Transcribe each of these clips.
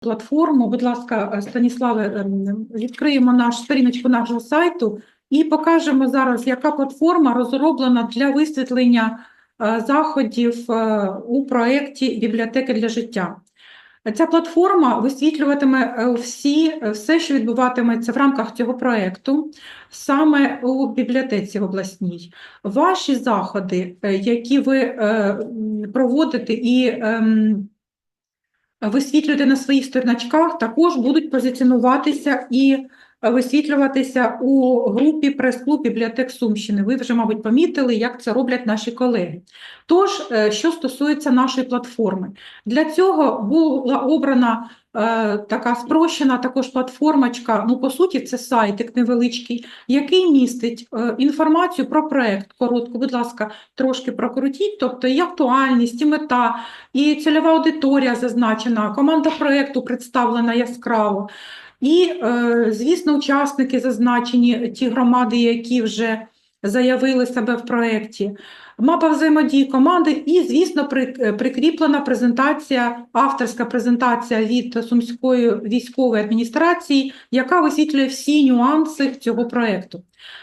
платформу. Будь ласка, Станіславе, ем, відкриємо наш сторіночку нашого сайту і покажемо зараз, яка платформа розроблена для висвітлення е, заходів е, у проєкті Бібліотеки для життя. Ця платформа висвітлюватиме е, всі, е, все, що відбуватиметься в рамках цього проєкту, саме у бібліотеці обласній. Ваші заходи, е, які ви е, проводите і ем, висвітлюєте на своїх сторіночках, також будуть позиціонуватися і висвітлюватися у групі прес-клуб бібліотек Сумщини. Ви вже, мабуть, помітили, як це роблять наші колеги. Тож, е, що стосується нашої платформи, для цього була обрана е, така спрощена також платформочка, ну, по суті, це сайтик невеличкий, який містить е, інформацію про проект. Коротко, будь ласка, трошки прокрутіть, тобто і актуальність, і мета, і цільова аудиторія зазначена, команда проекту представлена яскраво. І, е, звісно, учасники зазначені, ті громади, які вже заявили себе в проєкті, мапа взаємодії команди і, звісно, прикріплена презентація, авторська презентація від Сумської військової адміністрації, яка висвітлює всі нюанси цього проєкту.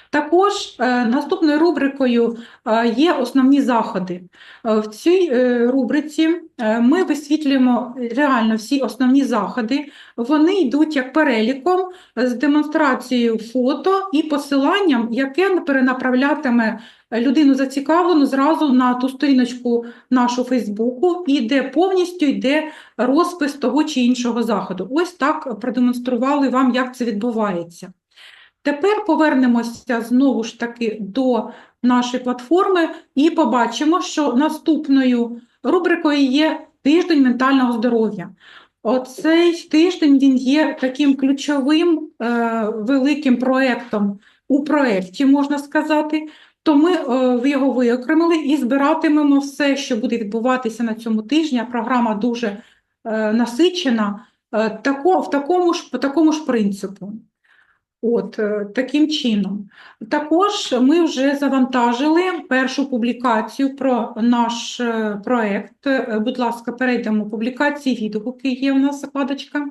Також е, наступною рубрикою е, є основні заходи. Е, В цій рубриці ми висвітлюємо реально всі основні заходи. Вони йдуть як переліком з демонстрацією фото і посиланням, яке перенаправлятиме людину зацікавлену зразу на ту сторіночку нашу Фейсбуку, і де повністю йде розпис того чи іншого заходу. Ось так продемонстрували вам, як це відбувається. Тепер повернемося знову ж таки до нашої платформи і побачимо, що наступною рубрикою є тиждень ментального здоров'я. Оцей тиждень він є таким ключовим е, великим проєктом у проєкті, можна сказати. То ми е, його виокремили і збиратимемо все, що буде відбуватися на цьому тижні. Програма дуже е, насичена е, тако, в такому ж, по такому ж принципу. От е, таким чином. Також ми вже завантажили першу публікацію про наш е, проект. Е, Будь ласка, перейдемо публікації відгуки. Є у нас закладочка.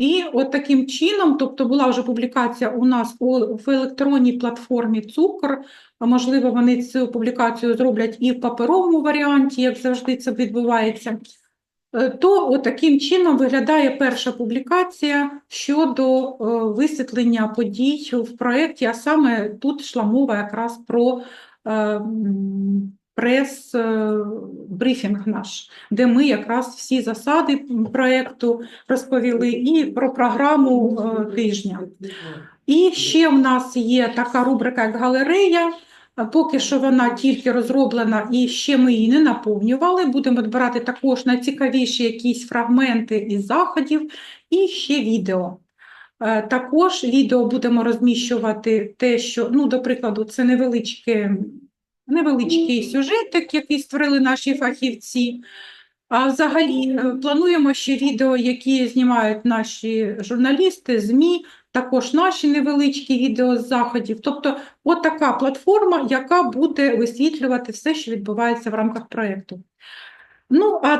І от таким чином, тобто була вже публікація у нас в електронній платформі Цукор. А, Можливо, вони цю публікацію зроблять і в паперовому варіанті, як завжди це відбувається. Е, То от таким чином виглядає перша публікація щодо е, висвітлення подій в проєкті, а саме тут йшла мова якраз про е, прес-брифінг наш, де ми якраз всі засади проєкту розповіли і про програму е, тижня. І ще в нас є така рубрика, як галерея. Поки що вона тільки розроблена і ще ми її не наповнювали. Будемо брати також найцікавіші якісь фрагменти із заходів і ще відео. Е, Також відео будемо розміщувати те, що, ну, до прикладу, це невеличке, невеличкий сюжетик, який створили наші фахівці. А взагалі е, плануємо ще відео, які знімають наші журналісти, ЗМІ, також наші невеличкі відео з заходів. Тобто, от така платформа, яка буде висвітлювати все, що відбувається в рамках проєкту. Ну, а